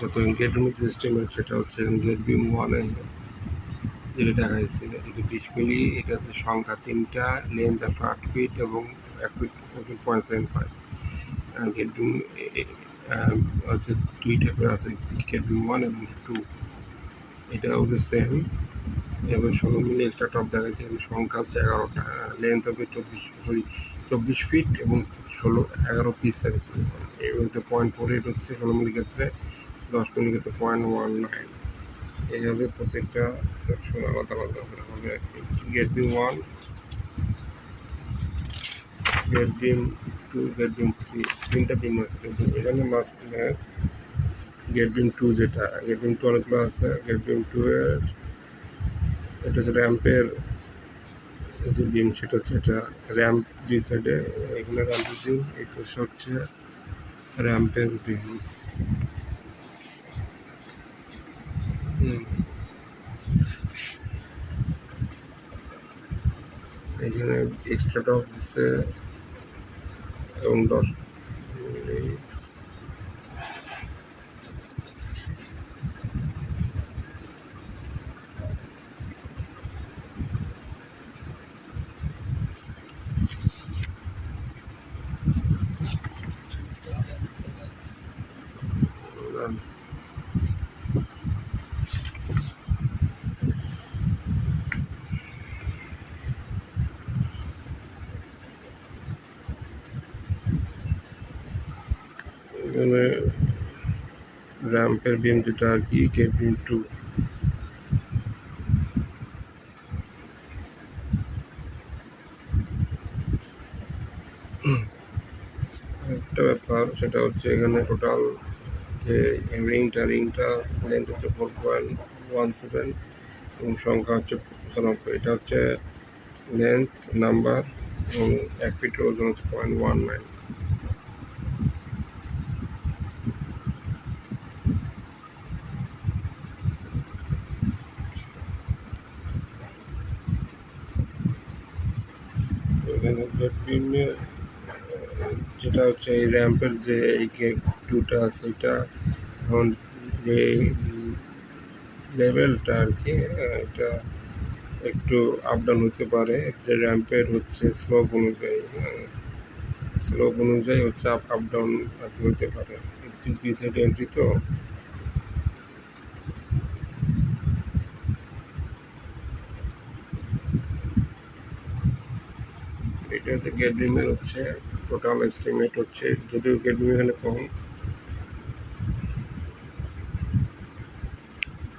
যত গেট রুমের এস্টিমেট সেটা হচ্ছে গেট বিম ওয়ানে যেটা দেখা যাচ্ছে, এটা বিশ মিলি এটা হচ্ছে সংখ্যা তিনটা লেন্থ একশো আট ফিট এবং এক feet point seven five gate beam হচ্ছে দুই টাইপের আছে গেট বিম ওয়ান এবং টু এটা হচ্ছে সেম এবার ষোলো মিলি এক্সট্রা টপ দেখা যাচ্ছে এবং সংখ্যা হচ্ছে এগারোটা। লেন্থ হবে চব্বিশ সরি চব্বিশ ফিট এবং ষোলো, এগারো পিস এবং এটা পয়েন্ট ফোর এইট হচ্ছে ষোলো মিলি ক্ষেত্রে দশ মিলি ক্ষেত্রে পয়েন্ট ওয়ান নাইন এইভাবে প্রত্যেকটা সেকশন আলাদা আলাদা হবে। করে হবে gate beam one gate beam two gate beam three তিনটা বিম আছে কিন্তু এখানে মাঝখানে গেট বিম টু যেটা গেট বিম টু অনেকগুলো আছে। গেট বিম টু এর এটা হচ্ছে র্যাম্পের যে বিম সেটা হচ্ছে এটা র্যাম্প দুই সাইডে এখানে র্যাম্পের বিম পাশে হচ্ছে র্যাম্পের বিম এখানে এক্সট্রা টপ দিচ্ছে এবং দশ মিলি এখানে র্যাম্পের বিম যেটা আর কি গেট বিম টু একটা ব্যাপার সেটা হচ্ছে এখানে টোটাল যে রিংটা রিংটা লেন্থ হচ্ছে ফোর পয়েন্ট ওয়ান সেভেন এবং সংখ্যা হচ্ছে পঁচানব্বই এটা হচ্ছে লেন্থ নাম্বার এবং এক ফিটের ওজন হচ্ছে পয়েন্ট ওয়ান নাইন এখানে বেডরুমের যেটা হচ্ছে এই র্যাম্পের যে এই টুটা এটা এখন যে লেভেলটা আর কি এটা একটু আপ ডাউন হতে পারে। যে র্যাম্পের হচ্ছে স্লোপ অনুযায়ী স্লোপ অনুযায়ী হচ্ছে আপ আপ ডাউন হতে পারে। এন্ট্রি তো এটা গেট বিমের হচ্ছে টোটাল এস্টিমেট হচ্ছে যদিও গেট বিম এখানে কম।